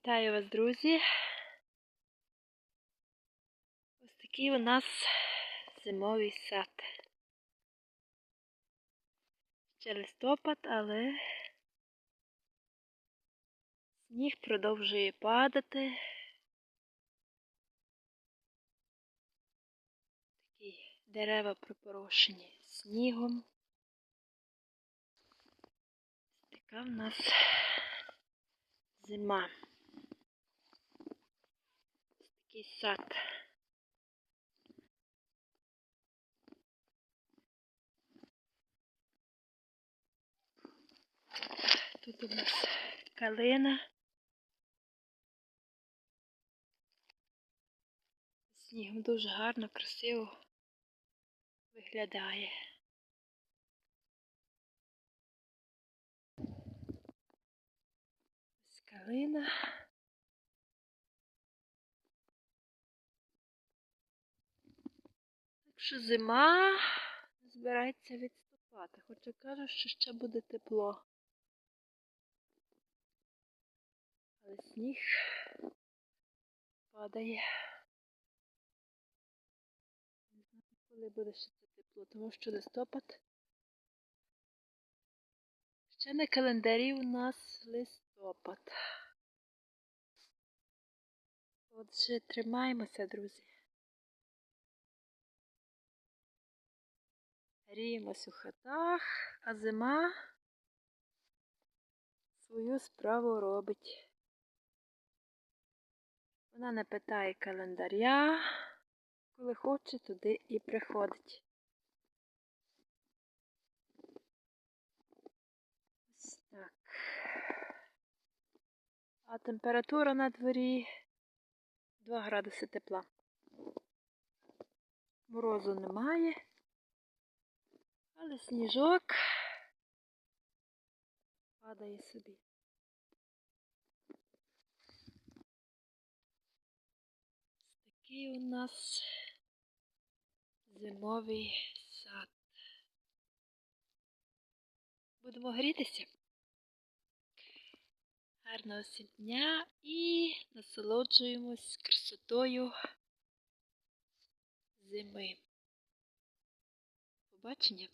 Вітаю вас, друзі. Ось такий у нас зимовий сад. Ще листопад, але сніг продовжує падати. Такі дерева припорошені снігом. Така в нас зима. Такий сад. Тут у нас калина. Снігом дуже гарно, красиво виглядає. Ось калина. Що зима збирається відступати, хоча кажу, що ще буде тепло. Але сніг падає. Не знаю, коли буде ще це тепло, тому що листопад. Ще на календарі у нас листопад. Отже, тримаємося, друзі. Гріємось у хатах, а зима свою справу робить. Вона не питає календаря, коли хоче, туди і приходить. Ось так. А температура на дворі 2 градуси тепла. Морозу немає, але сніжок падає собі. Такий у нас зимовий сад. Будемо грітися. Гарного всім дня і насолоджуємось красотою зими. Побачення!